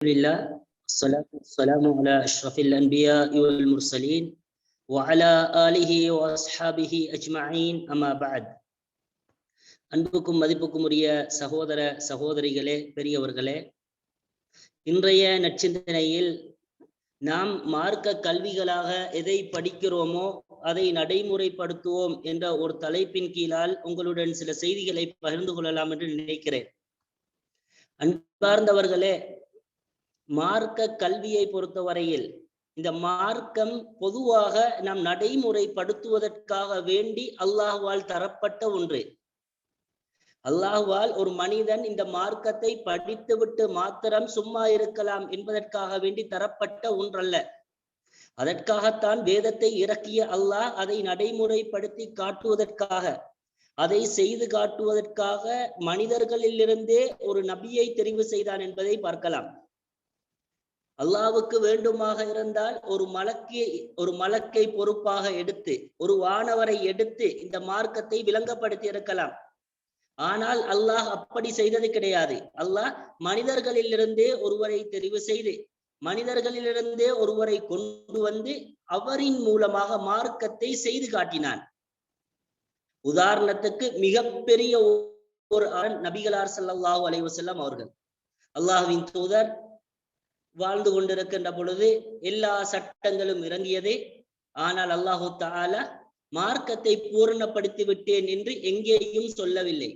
لله الصلاة والسلام على أشرف الأنبياء والمرسلين وعلى آله وأصحابه أجمعين أما بعد அன்புக்கும் மதிப்புக்கும் உரிய சகோதர சகோதரிகளே பெரியவர்களே இன்றைய நற்சிந்தனையில் நாம் மார்க்க கல்விகளாக எதை படிக்கிறோமோ அதை நடைமுறைப்படுத்துவோம் என்ற ஒரு தலைப்பின் கீழால் உங்களுடன் சில செய்திகளை பகிர்ந்து கொள்ளலாம் என்று நினைக்கிறேன் அன்பார்ந்தவர்களே மார்க்க கல்வியை பொறுத்தவரையில் இந்த மார்க்கம் பொதுவாக நாம் நடைமுறைப்படுத்துவதற்காக வேண்டி அல்லாஹுவால் தரப்பட்ட ஒன்று. அல்லாஹுவால் ஒரு மனிதன் இந்த மார்க்கத்தை படித்துவிட்டு மாத்திரம் சும்மா இருக்கலாம் என்பதற்காக வேண்டி தரப்பட்ட ஒன்றல்ல. அதற்காகத்தான் வேதத்தை இறக்கிய அல்லாஹ் அதை நடைமுறைப்படுத்தி காட்டுவதற்காக அதை செய்து காட்டுவதற்காக மனிதர்களிலிருந்தே ஒரு நபியை தெரிவு செய்தான் என்பதை பார்க்கலாம். அல்லாவுக்கு வேண்டுமாக இருந்தால் ஒரு மலக்கை ஒரு மலக்கை பொறுப்பாக எடுத்து ஒரு வானவரை எடுத்து இந்த மார்க்கத்தை விளங்கப்படுத்தி இருக்கலாம். ஆனால் அல்லாஹ் அப்படி செய்தது கிடையாது. அல்லாஹ் மனிதர்களிலிருந்தே ஒருவரை தெரிவு செய்து மனிதர்களிலிருந்தே ஒருவரை கொண்டு வந்து அவரின் மூலமாக மார்க்கத்தை செய்து காட்டினான். உதாரணத்துக்கு மிகப்பெரிய ஒரு நபிகளார் சல்லாஹூ அலைவசல்லாம் அவர்கள். அல்லாஹுவின் தூதர் வாழ்ந்து கொண்டிருக்கின்ற பொழுது எல்லா சட்டங்களும் இறங்கியதே. ஆனால் அல்லாஹு தாலா மார்க்கத்தை பூரணப்படுத்தி விட்டேன் என்று எங்கேயும் சொல்லவில்லை.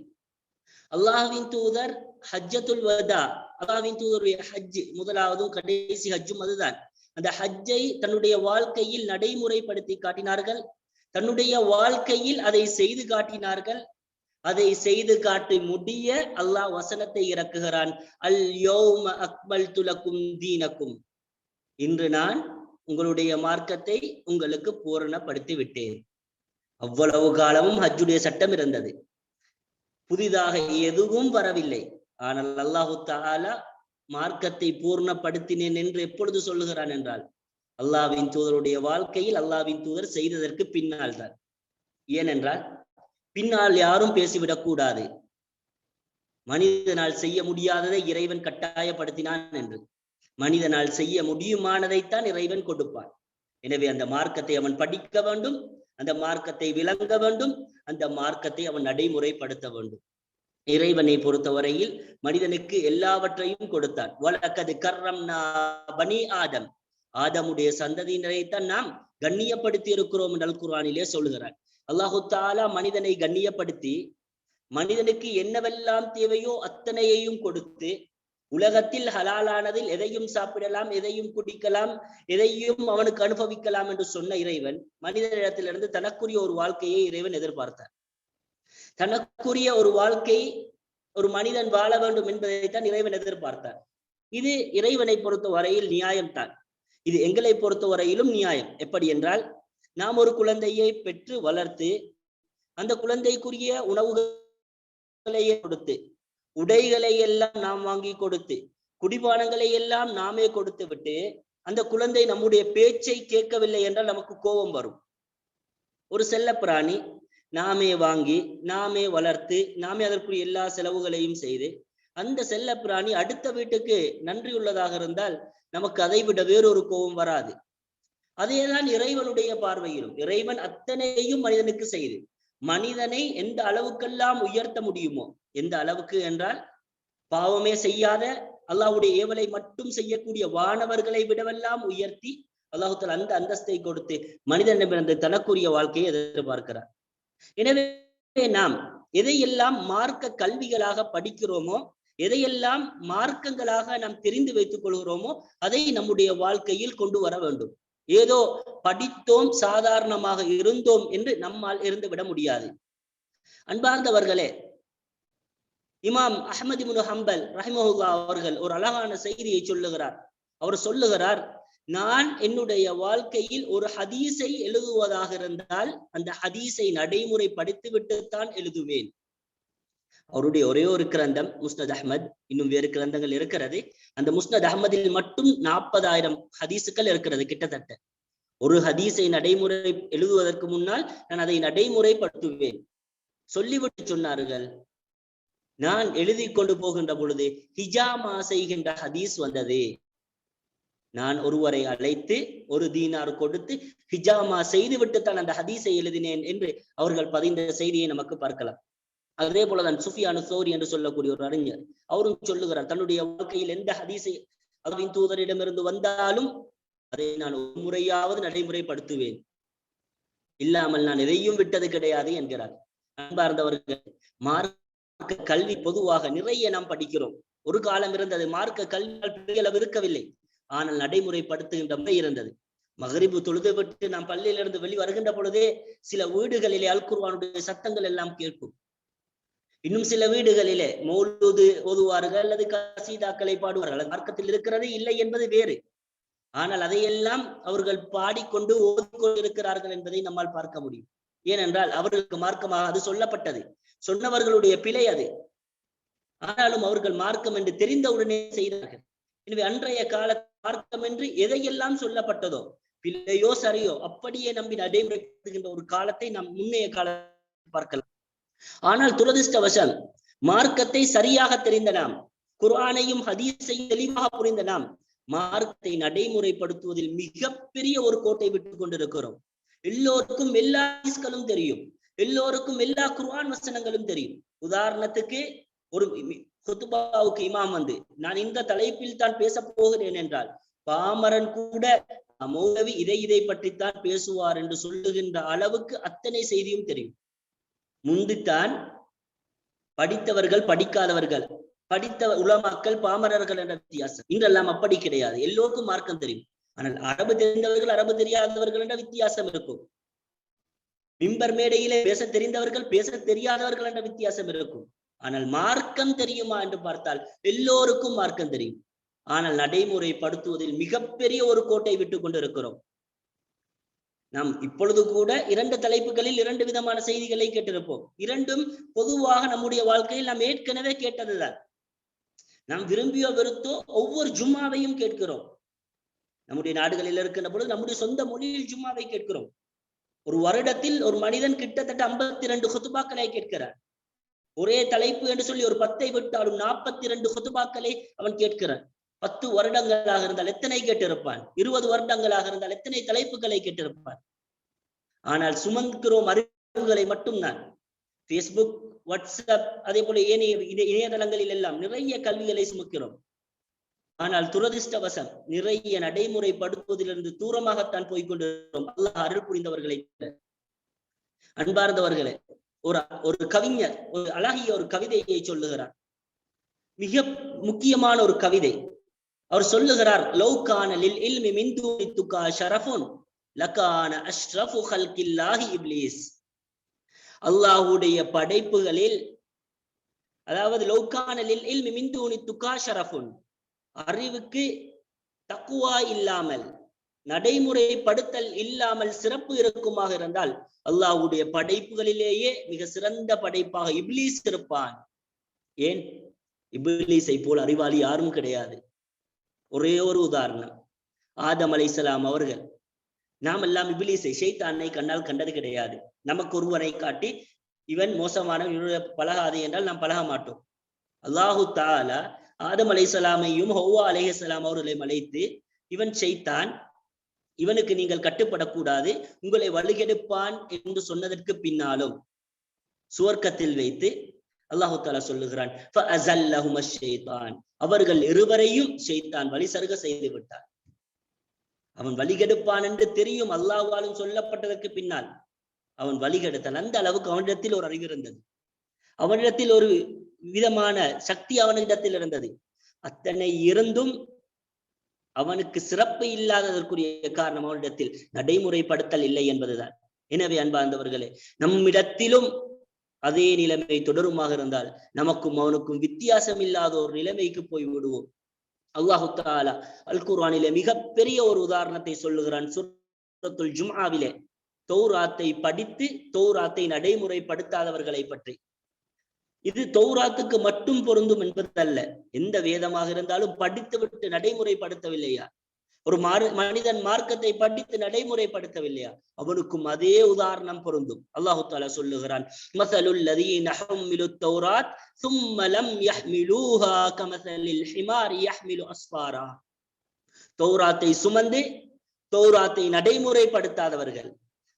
அல்லாஹுவின் தூதர் ஹஜ்ஜத்துல் வதா அல்லாஹின் தூதருடைய ஹஜ் முதலாவதும் கடைசி ஹஜ்ஜும் அதுதான். அந்த ஹஜ்ஜை தன்னுடைய வாழ்க்கையில் நடைமுறைப்படுத்தி காட்டினார்கள். தன்னுடைய வாழ்க்கையில் அதை செய்து காட்டினார்கள். அதை செய்து காட்டி முடிய அல்லாஹ் வசனத்தை இறக்குகிறான். அல் யோம அக்மல் துலக்கும் தீனக்கும். இன்று நான் உங்களுடைய மார்க்கத்தை உங்களுக்கு பூரணப்படுத்தி விட்டேன். அவ்வளவு காலமும் ஹஜ்ஜுடைய சட்டம் இருந்தது. புதிதாக எதுவும் வரவில்லை. ஆனால் அல்லாஹு தாலா மார்க்கத்தை பூர்ணப்படுத்தினேன் என்று எப்பொழுது சொல்லுகிறான் என்றால் அல்லாவின் தூதருடைய வாழ்க்கையில் அல்லாவின் தூதர் செய்ததற்கு பின்னால் தான் ஏனென்றால் பின்னால் யாரும் பேசிவிடக் கூடாது மனிதனால் செய்ய முடியாததை இறைவன் கட்டாயப்படுத்தினான் என்று. மனிதனால் செய்ய முடியுமானதைத்தான் இறைவன் கொடுப்பான். எனவே அந்த மார்க்கத்தை அவன் படிக்க வேண்டும் அந்த மார்க்கத்தை விளங்க வேண்டும் அந்த மார்க்கத்தை அவன் நடைமுறைப்படுத்த வேண்டும். இறைவனை பொறுத்தவரையில் மனிதனுக்கு எல்லாவற்றையும் கொடுத்தான். வழக்கது கர்ரம் பனி ஆதம். ஆதமுடைய சந்ததியினரைத்தான் நாம் கண்ணியப்படுத்தி இருக்கிறோம் என்று குரானிலே சொல்லுகிறார். அல்லாஹு தாலா மனிதனை கண்ணியப்படுத்தி மனிதனுக்கு என்னவெல்லாம் தேவையோ அத்தனையையும் கொடுத்து உலகத்தில் ஹலாலானதில் எதையும் சாப்பிடலாம் எதையும் குடிக்கலாம் எதையும் அவனுக்கு அனுபவிக்கலாம் என்று சொன்ன இறைவன் மனிதனிடத்திலிருந்து தனக்குரிய ஒரு வாழ்க்கையை இறைவன் எதிர்பார்த்தார். தனக்குரிய ஒரு வாழ்க்கை ஒரு மனிதன் வாழ வேண்டும் என்பதைத்தான் இறைவன் எதிர்பார்த்தார். இது இறைவனை பொறுத்த வரையில் நியாயம்தான். இது எங்களை பொறுத்த வரையிலும் நியாயம். எப்படி என்றால் நாம் ஒரு குழந்தையை பெற்று வளர்த்து அந்த குழந்தைக்குரிய உணவுகளை கொடுத்து உடைகளை எல்லாம் நாம் வாங்கி கொடுத்து குடிபானங்களை எல்லாம் நாமே கொடுத்து விட்டு அந்த குழந்தை நம்முடைய பேச்சை கேட்கவில்லை என்றால் நமக்கு கோபம் வரும். ஒரு செல்ல பிராணி நாமே வாங்கி நாமே வளர்த்து நாமே அதற்குரிய எல்லா செலவுகளையும் செய்து அந்த செல்ல பிராணி அடுத்த வீட்டுக்கு நன்றி உள்ளதாக இருந்தால் நமக்கு அதை விட வேறொரு கோபம் வராது. அதேதான் இறைவனுடைய பார்வையிலும் இறைவன் அத்தனையும் மனிதனுக்கு செய்து மனிதனை எந்த அளவுக்கெல்லாம் உயர்த்த முடியுமோ எந்த அளவுக்கு என்றால் பாவமே செய்யாத அல்லாஹுடைய ஏவலை மட்டும் செய்யக்கூடிய வானவர்களை விடவெல்லாம் உயர்த்தி அல்லாஹுத்தல் அந்த அந்தஸ்தை கொடுத்து மனிதனிடமிருந்து தனக்குரிய வாழ்க்கையை எதிர்பார்க்கிறார். எனவே நாம் எதையெல்லாம் மார்க்க கல்விகளாக படிக்கிறோமோ எதையெல்லாம் மார்க்கங்களாக நாம் தெரிந்து வைத்துக் கொள்கிறோமோ அதை நம்முடைய வாழ்க்கையில் கொண்டு வர வேண்டும். ஏதோ படித்தோம் சாதாரணமாக இருந்தோம் என்று நம்மால் இருந்து விட முடியாது. அன்பார்ந்தவர்களே இமாம் அஹமது முனு ஹம்பல் ரஹிமஹுல்லா அவர்கள் ஒரு அழகான செய்தியை சொல்லுகிறார். அவர் சொல்லுகிறார் நான் என்னுடைய வாழ்க்கையில் ஒரு ஹதீஸை எழுதுவதாக இருந்தால் அந்த ஹதீஸை நடைமுறைப்படுத்தி விட்டுத்தான் எழுதுவேன். அவருடைய ஒரே ஒரு கிரந்தம் முஸ்னத் அஹமத். இன்னும் வேறு கிரந்தங்கள் இருக்கிறது. அந்த முஸ்னத் அஹமதில் மட்டும் நாற்பதாயிரம் ஹதீஸுக்கள் இருக்கிறது கிட்டத்தட்ட. ஒரு ஹதீஸை நடைமுறை எழுதுவதற்கு முன்னால் நான் அதை நடைமுறைப்படுத்துவேன். சொல்லிவிட்டு சொன்னார்கள். நான் எழுதி கொண்டு போகின்ற பொழுது ஹிஜாமா செய்கின்ற ஹதீஸ் வந்தது. நான் ஒருவரை அழைத்து ஒரு தீனார் கொடுத்து ஹிஜாமா செய்துவிட்டு தான் அந்த ஹதீஸை எழுதினேன் என்று அவர்கள் பதிந்த செய்தியை நமக்கு பார்க்கலாம். அதே போலதான் சுஃபியானு சோரி என்று சொல்லக்கூடிய ஒரு அறிஞர். அவரும் சொல்லுகிறார் தன்னுடைய வாழ்க்கையில் எந்த ஹதீசை அவரின் தூதரிடமிருந்து வந்தாலும் அதை நான் ஒரு முறையாவது நடைமுறைப்படுத்துவேன். இல்லாமல் நான் எதையும் விட்டது கிடையாது என்கிறார். அன்பார்ந்தவர்கள் மார்க்க கல்வி பொதுவாக நிறைய நாம் படிக்கிறோம். ஒரு காலம் இருந்தது மார்க்க கல்வியால் பெரிய அளவு இருக்கவில்லை. ஆனால் நடைமுறைப்படுத்துகின்ற முறை இருந்தது. மகரிபு தொழுது விட்டு நாம் பள்ளியிலிருந்து வெளி வருகின்ற பொழுதே சில வீடுகளிலே அல்குர்வானுடைய சத்தங்கள் எல்லாம் கேட்கும். இன்னும் சில வீடுகளிலே மௌலூது ஓதுவார்கள் அல்லது கசீதாக்களை பாடுவார்கள். அது மார்க்கத்தில் இருக்கிறது இல்லை என்பது வேறு. ஆனால் அதையெல்லாம் அவர்கள் பாடிக்கொண்டு ஓதிக்கொண்டிருக்கிறார்கள் என்பதை நம்மால் பார்க்க முடியும். ஏனென்றால் அவர்களுக்கு மார்க்கமாக அது சொல்லப்பட்டது. சொன்னவர்களுடைய பிழை அது. ஆனாலும் அவர்கள் மார்க்கம் என்று தெரிந்தவுடனே செய்தார்கள். எனவே அன்றைய கால மார்க்கம் என்று எதையெல்லாம் சொல்லப்பட்டதோ பிள்ளையோ சரியோ அப்படியே நம்பி நடைமுறைப்படுத்துகின்ற ஒரு காலத்தை நாம் முன்னைய காலத்தில் பார்க்கலாம். ஆனால் துரதிருஷ்டவசம் மார்க்கத்தை சரியாக தெரிந்த நாம் குர்ஆனையும் ஹதீஸையும் தெளிவாக புரிந்த நாம் மார்க்கத்தை நடைமுறைப்படுத்துவதில் மிகப்பெரிய ஒரு கோட்டை விட்டுக் கொண்டிருக்கிறோம். எல்லோருக்கும் எல்லா ஹதீஸ்களும் தெரியும். எல்லோருக்கும் எல்லா குர்ஆன் வசனங்களும் தெரியும். உதாரணத்துக்கு ஒரு குத்துபாவுக்கு இமாம் வந்து நான் இந்த தலைப்பில் தான் பேச போகிறேன் என்றால் பாமரன் கூட மௌலவி இதை இதை பற்றித்தான் பேசுவார் என்று சொல்லுகின்ற அளவுக்கு அத்தனை செய்தியும் தெரியும். முந்தித்தான் படித்தவர்கள் படிக்காதவர்கள். படித்த உலமாக்கள் பாமரர்கள் என்ற வித்தியாசம். இன்றெல்லாம் அப்படி கிடையாது. எல்லோருக்கும் மார்க்கம் தெரியும். ஆனால் அரபு தெரிந்தவர்கள் அரபு தெரியாதவர்கள் என்ற வித்தியாசம் இருக்கும். மிம்பர் மேடையிலே பேச தெரிந்தவர்கள் பேச தெரியாதவர்கள் என்ற வித்தியாசம் இருக்கும். ஆனால் மார்க்கம் தெரியுமா என்று பார்த்தால் எல்லோருக்கும் மார்க்கம் தெரியும். ஆனால் நடைமுறைப்படுத்துவதில் மிகப்பெரிய ஒரு கோட்டை விட்டு கொண்டிருக்கிறோம். நாம் இப்பொழுது கூட இரண்டு தலைப்புகளில் இரண்டு விதமான செய்திகளை கேட்டிருப்போம். இரண்டும் பொதுவாக நம்முடைய வாழ்க்கையில் நாம் ஏற்கனவே கேட்டதுதான். நாம் விரும்பியோ வெறுத்தோ ஒவ்வொரு ஜும்மாவையும் கேட்கிறோம். நம்முடைய நாடுகளில் இருக்கின்ற பொழுது நம்முடைய சொந்த மொழியில் ஜும்மாவை கேட்கிறோம். ஒரு வருடத்தில் ஒரு மனிதன் கிட்டத்தட்ட ஐம்பத்தி இரண்டு ஹொத்துபாக்களை கேட்கிறார் ஒரே தலைப்பு என்று சொல்லி ஒரு பத்தை விட்டாலும் நாற்பத்தி இரண்டு ஹொத்துபாக்களை அவன் கேட்கிறான். பத்து வருடங்களாக இருந்தால் எத்தனை கேட்டிருப்பான்? இருபது வருடங்களாக இருந்தால் எத்தனை தலைப்புகளை கேட்டிருப்பான்? ஆனால் சுமக்கிறோம் அறிவுகளை மட்டும்தான். பேஸ்புக் வாட்ஸ்அப் அதே போல ஏனைய இணையதளங்களில் எல்லாம் நிறைய கல்விகளை சுமக்கிறோம். ஆனால் துரதிருஷ்டவசம் நிறைய நடைமுறைப்படுத்துவதிலிருந்து தூரமாகத்தான் போய்கொண்டிருக்கிறோம் அல்லாஹ் அருள் புரிந்தவர்களை அன்பார்ந்தவர்களே ஒரு ஒரு கவிஞர் ஒரு அழகிய ஒரு கவிதையை சொல்லுகிறார். மிக முக்கியமான ஒரு கவிதை. அவர் சொல்லுகிறார் லௌகானலில் இல்மி மின்தூனி துகா ஷரஃபுன் லகான அஷ்ரஃபு ஹல்கில்லாஹி இப்லீஸ். அல்லாஹ்வுடைய படைப்புகளில் அதாவது லௌகானலில் இல்மி மின்தூனி துகா ஷரஃபுன் அறிவுக்கு தக்குவா இல்லாமல் நடைமுறைப்படுத்தல் இல்லாமல் சிறப்பு இருக்குமாக இருந்தால் அல்லாஹ்வுடைய படைப்புகளிலேயே மிக சிறந்த படைப்பாக இப்லீஸ் இருப்பான். ஏன்? இப்லீஸை போல் அறிவாளி யாரும் கிடையாது. ஒரே ஒரு உதாரணம். ஆதம் அலைசலாம் அவர்கள் நாம் எல்லாம் இபிலிசை ஷைத்தானை கண்ணால் கண்டது கிடையாது. நமக்கு ஒருவனை காட்டி இவன் மோசமான பழகாது என்றால் நாம் பழக மாட்டோம். அல்லாஹு தாலா ஆதம் அலைசலாமையும் ஹொவ்வா அலைஹலாம் அவர்களையும் அழைத்து இவன் செய்தான் இவனுக்கு நீங்கள் கட்டுப்படக்கூடாது உங்களை வலுகெடுப்பான் என்று சொன்னதற்கு பின்னாலும் சுவர்க்கத்தில் வைத்து அல்லாஹு தாலா சொல்லுகிறான் அவர்கள் இருவரையும் செய்தான் வழி சருக செய்து விட்டார் அவன் வழிகெடுப்பான் என்று தெரியும் அல்லாஹாலும் சொல்லப்பட்டதற்கு பின்னால். அவன் வழிகெடுத்தான் அந்த அளவுக்கு அவனிடத்தில் ஒரு அறிவு இருந்தது. அவனிடத்தில் ஒரு விதமான சக்தி அவனிடத்தில் இருந்தது. அத்தனை இருந்தும் அவனுக்கு சிறப்பு இல்லாததற்குரிய காரணம் அவனிடத்தில் நடைமுறைப்படுத்தல் இல்லை என்பதுதான். எனவே அன்பார்ந்தவர்களே நம்மிடத்திலும் அதே நிலைமை தொடருமாக இருந்தால் நமக்கும் அவனுக்கும் வித்தியாசம் இல்லாத ஒரு நிலைமைக்கு போய் விடுவோம். அல்லாஹு தாலா அல் குர்ஆனிலே மிகப்பெரிய ஒரு உதாரணத்தை சொல்லுகிறான். சுரத்துல் ஜும்ஆவிலே தௌராத்தை படித்து தௌராத்தை நடைமுறைப்படுத்தாதவர்களை பற்றி. இது தௌராத்துக்கு மட்டும் பொருந்தும் என்பதல்ல. எந்த வேதமாக இருந்தாலும் படித்துவிட்டு நடைமுறைப்படுத்தவில்லையா? ஒரு மனிதன் மார்க்கத்தை படித்து நடைமுறைப்படுத்தவில்லையா? அவனுக்கும் அதே உதாரணம் பொருந்தும். அல்லாஹு தாலா சொல்லுகிறான் மசலுல் தௌராத்தை சுமந்து தௌராத்தை நடைமுறைப்படுத்தாதவர்கள்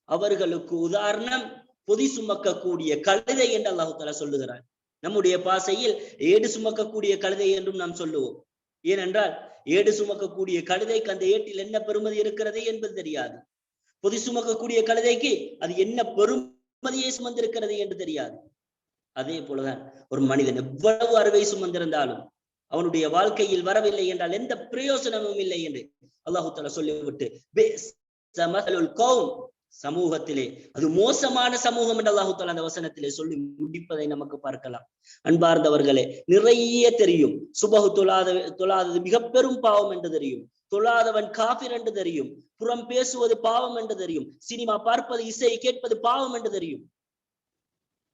அவர்களுக்கு உதாரணம் பொதி சுமக்கக்கூடிய கழுதை என்று அல்லாஹு தாலா சொல்லுகிறான். நம்முடைய பாசையில் ஏடு சுமக்கக்கூடிய கழுதை என்றும் நாம் சொல்லுவோம். ஏனென்றால் ஏடு சுமக்கக்கூடிய கழுதைக்கு அந்த ஏட்டில் என்ன பெருமதி இருக்கிறது என்பது தெரியாது. பொதி சுமக்கக்கூடிய கழுதைக்கு அது என்ன பெருமதியை சுமந்திருக்கிறது என்று தெரியாது. அதே போலதான் ஒரு மனிதன் எவ்வளவு அறுவை சுமந்திருந்தாலும் அவனுடைய வாழ்க்கையில் வரவில்லை என்றால் எந்த பிரயோசனமும் இல்லை என்று அல்லாஹு தாலா சொல்லிவிட்டு சமூகத்திலே. அது மோசமான சமூகம் என்று அல்லாஹு தாலா அந்த வசனத்திலே சொல்லி முடிப்பதை நமக்கு பார்க்கலாம். அன்பார்ந்தவர்களே நிறைய தெரியும். சுபகு தொழாத தொழாதது மிக பெரும் பாவம் என்று தெரியும். தொழாதவன் காபிர் என்று தெரியும். புறம் பேசுவது பாவம் என்று தெரியும். சினிமா பார்ப்பது இசையை கேட்பது பாவம் என்று தெரியும்.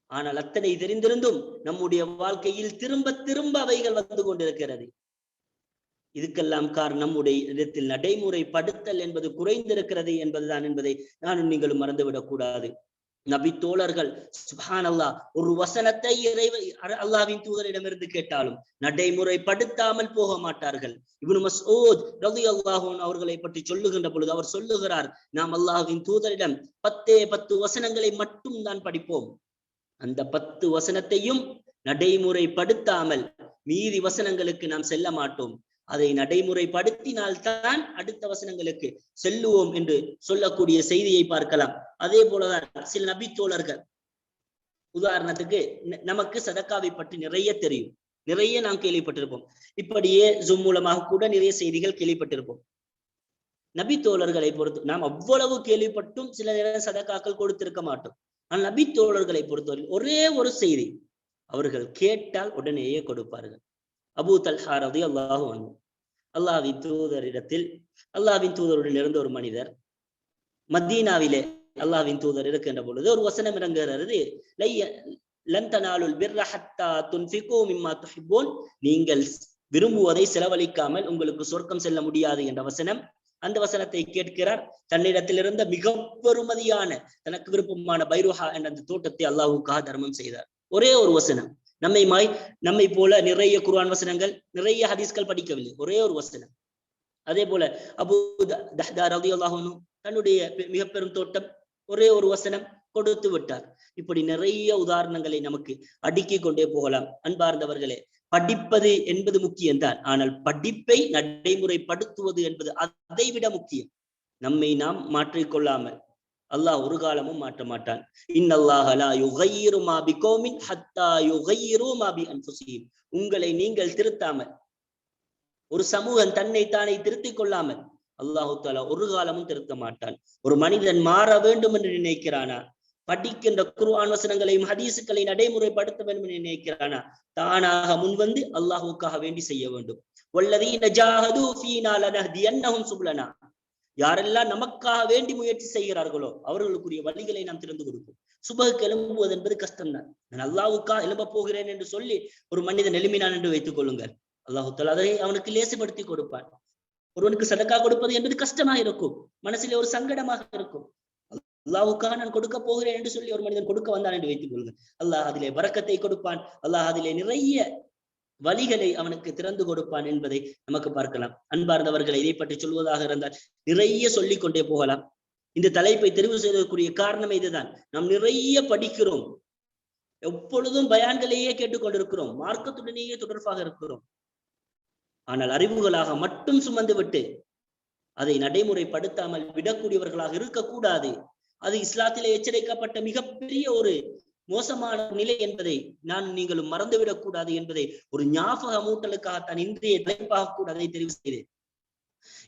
ஆனால் அத்தனை தெரிந்திருந்தும் நம்முடைய வாழ்க்கையில் திரும்ப திரும்ப அவைகள் வந்து கொண்டிருக்கிறது. இதுக்கெல்லாம் காரணம் நம்முடைய இடத்தில் நடைமுறைப்படுத்தல் என்பது குறைந்திருக்கிறது என்பதுதான் என்பதை நானும் நீங்களும் மறந்துவிடக் கூடாது நபி தோழர்கள் சுஹான் அல்லா ஒரு வசனத்தை இறைவ அல்லாவின் தூதரிடமிருந்து கேட்டாலும் நடைமுறைப்படுத்தாமல் போக மாட்டார்கள். இவனு மசோத் ரவி அல்லாஹோன் அவர்களை பற்றி சொல்லுகின்ற பொழுது அவர் சொல்லுகிறார் நாம் அல்லாஹின் தூதரிடம் பத்தே பத்து வசனங்களை மட்டும் தான் படிப்போம். அந்த பத்து வசனத்தையும் நடைமுறைப்படுத்தாமல் மீதி வசனங்களுக்கு நாம் செல்ல மாட்டோம். அதை நடைமுறைப்படுத்தினால்தான் அடுத்த வசனங்களுக்கு செல்லுவோம் என்று சொல்லக்கூடிய செய்தியை பார்க்கலாம். அதே போலதான் சில நபித்தோழர்கள் உதாரணத்துக்கு நமக்கு சதக்காவை பற்றி நிறைய தெரியும். நிறைய நாம் கேள்விப்பட்டிருப்போம். இப்படியே ஜூம் மூலமாக கூட நிறைய செய்திகள் கேள்விப்பட்டிருப்போம். நபி தோழர்களை பொறுத்து நாம் அவ்வளவு கேள்விப்பட்டும் சில நேரம் சதக்காக்கள் கொடுத்திருக்க மாட்டோம். ஆனால் நபி தோழர்களை பொறுத்தவரை ஒரே ஒரு செய்தி அவர்கள் கேட்டால் உடனேயே கொடுப்பார்கள். அபு தல்ஹாரதி அல்லாஹு அன்பு அல்லாவின் தூதரிடத்தில் அல்லாவின் தூதருடன் இருந்த ஒரு மனிதர் மதீனாவிலே அல்லாவின் தூதர் இருக்கின்ற பொழுது ஒரு வசனம் இறங்குகிறது. நீங்கள் விரும்புவதை செலவழிக்காமல் உங்களுக்கு சொர்க்கம் செல்ல முடியாது என்ற வசனம். அந்த வசனத்தை கேட்கிறார். தன்னிடத்தில் இருந்த மிக பெருமதியான தனக்கு விருப்பமான பைருஹா என்ற அந்த தோட்டத்தை அல்லாஹுக்காக தர்மம் செய்தார். ஒரே ஒரு வசனம். நம்மை மாய் நம்மை போல நிறைய குர்ஆன் வசனங்கள் நிறைய ஹதீஸ்கள் படிக்கவில்லை. ஒரே ஒரு வசனம். அதே போல அபு தஹ்தார் ரதி அல்லாஹனு தன்னுடைய மிக பெரும் தோட்டம் ஒரே ஒரு வசனம் கொடுத்து விட்டார். இப்படி நிறைய உதாரணங்களை நமக்கு அடுக்கிக் கொண்டே போகலாம். அன்பார்ந்தவர்களே படிப்பது என்பது முக்கியம்தான். ஆனால் படிப்பை நடைமுறைப்படுத்துவது என்பது அதை விட முக்கியம். நம்மை நாம் மாற்றிக்கொள்ளாமல் அல்லாஹ் ஒரு காலமும் மாற்ற மாட்டான். உங்களை நீங்கள் திருத்தாமல் ஒரு சமூகம் தன்னை தானே திருத்திக் கொள்ளாமல் அல்லாஹு தாலா ஒரு காலமும் திருத்த மாட்டான். ஒரு மனிதன் மாற வேண்டும் என்று நினைக்கிறானா? படிக்கின்ற குருவான் வசனங்களையும் ஹதீசுகளை நடைமுறைப்படுத்த வேண்டும் என்று நினைக்கிறானா? தானாக முன்வந்து அல்லாஹுக்காக வேண்டி செய்ய வேண்டும். யாரெல்லாம் நமக்காக வேண்டி முயற்சி செய்கிறார்களோ அவர்களுக்குரிய வழிகளை நாம் திறந்து கொடுப்போம். சுபகுக்கு எழும்புவது என்பது கஷ்டம்தான். நான் அல்லாவுக்காக எழும்ப போகிறேன் என்று சொல்லி ஒரு மனிதன் எழுமினான் என்று வைத்துக் கொள்ளுங்கள். அல்லாஹு அதை அவனுக்கு லேசுபடுத்தி கொடுப்பான். ஒருவனுக்கு சதக்கா கொடுப்பது என்பது கஷ்டமாக இருக்கும். மனசிலே ஒரு சங்கடமாக இருக்கும். அல்லாவுக்காக நான் கொடுக்க போகிறேன் என்று சொல்லி ஒரு மனிதன் கொடுக்க வந்தான் என்று வைத்துக் கொள்ளுங்கள். அல்லாஹ் அதிலே வரக்கத்தை கொடுப்பான். அல்லாஹ் அதிலே நிறைய வழிகளை அவனுக்கு திறந்து கொடுப்பான் என்பதை நமக்கு பார்க்கலாம். அன்பார்ந்தவர்களை இதை பற்றி சொல்வதாக இருந்தால் நிறைய சொல்லிக் கொண்டே போகலாம். இந்த தலைப்பை தெரிவு செய்வதற்குரிய காரணம் இதுதான். நாம் நிறைய படிக்கிறோம். எப்பொழுதும் பயான்களையே கேட்டுக்கொண்டிருக்கிறோம். மார்க்கத்துடனேயே தொடர்பாக இருக்கிறோம். ஆனால் அறிவுகளாக மட்டும் சுமந்து விட்டு அதை நடைமுறைப்படுத்தாமல் விடக்கூடியவர்களாக இருக்கக்கூடாது. அது இஸ்லாத்திலே எச்சரிக்கப்பட்ட மிகப்பெரிய ஒரு மோசமான நிலை என்பதை நான் நீங்களும் மறந்துவிடக் கூடாது என்பதை ஒரு ஞாபக மூட்டலுக்காகத்தான் இன்றைய தலைப்பாக கூட அதை தெரிவு செய்தேன்.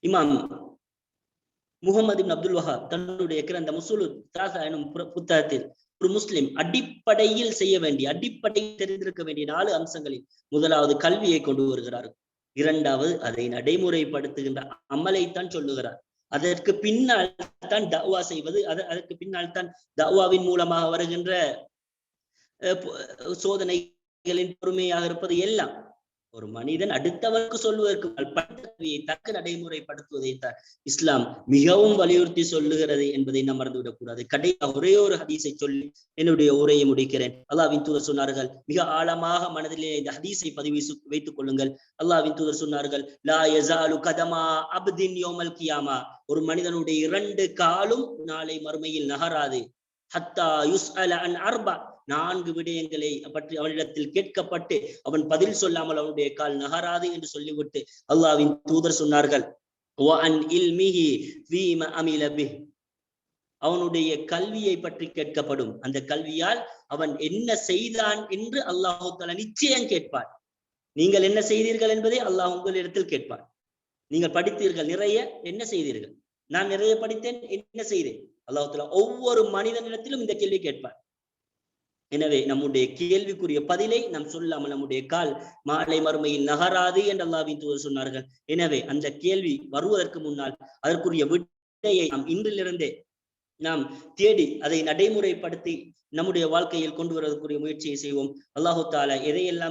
இமாம் முகமது அப்துல் வஹாப் தன்னுடைய கிரந்த முசுலு தாசா எனும் புத்தகத்தில் ஒரு முஸ்லிம் அடிப்படையில் செய்ய வேண்டிய அடிப்படையில் தெரிந்திருக்க வேண்டிய நாலு அம்சங்களில் முதலாவது கல்வியை கொண்டு வருகிறார். இரண்டாவது அதை நடைமுறைப்படுத்துகின்ற அமலைத்தான் சொல்லுகிறார். அதற்கு பின்னால் தான் தவா செய்வது அதற்கு பின்னால் தான் தவாவின் மூலமாக வருகின்ற சோதனைகளின் பொறுமையாக இருப்பது எல்லாம் ஒரு மனிதன் அடுத்தவருக்கு சொல்வதற்கு தக்க நடைமுறைப்படுத்துவதை இஸ்லாம் மிகவும் வலியுறுத்தி சொல்லுகிறது என்பதை நாம் மறந்துவிடக் கூடாது. கடை ஒரே ஒரு ஹதீஸை சொல்லி என்னுடைய உரையை முடிக்கிறேன். அல்லாவின் தூதர் சொன்னார்கள் மிக ஆழமாக மனதிலே இந்த ஹதீஸை பதிவு வைத்துக் கொள்ளுங்கள். அல்லாவின் தூதர் சொன்னார்கள் லா யஸாலு கதமா அப்தின் யோமல் கியாமா. ஒரு மனிதனுடைய இரண்டு காலும் நாளை மறுமையில் நகராது. ஹத்தா யுஸ் அல அன் அர்பா. நான்கு விடயங்களை பற்றி அவனிடத்தில் கேட்கப்பட்டு அவன் பதில் சொல்லாமல் அவனுடைய கால் நகராது என்று சொல்லிவிட்டு அல்லாவின் தூதர் சொன்னார்கள். அமில அவனுடைய கல்வியை பற்றி கேட்கப்படும். அந்த கல்வியால் அவன் என்ன செய்தான் என்று அல்லாஹு தலா நிச்சயம் கேட்பார் நீங்கள் என்ன செய்தீர்கள் என்பதை அல்லாஹ் உங்களிடத்தில் கேட்பார் நீங்கள் படித்தீர்கள் நிறைய என்ன செய்தீர்கள்? நான் நிறைய படித்தேன் என்ன செய்தேன்? அல்லாஹு ஒவ்வொரு மனிதனிடத்திலும் இந்த கேள்வி கேட்பார் எனவே நம்முடைய கேள்விக்குரிய பதிலை நாம் சொல்லாமல் நம்முடைய கால் மாலை மறுமையில் நகராது என்று அல்லாவின் தூதர் சொன்னார்கள். எனவே அந்த கேள்வி வருவதற்கு முன்னால் அதற்குரிய விடையை நாம் இன்றிலிருந்தே நாம் தேடி அதை நடைமுறைப்படுத்தி நம்முடைய வாழ்க்கையில் கொண்டு வருவதற்குரிய முயற்சியை செய்வோம். அல்லாஹு தாலா எதையெல்லாம்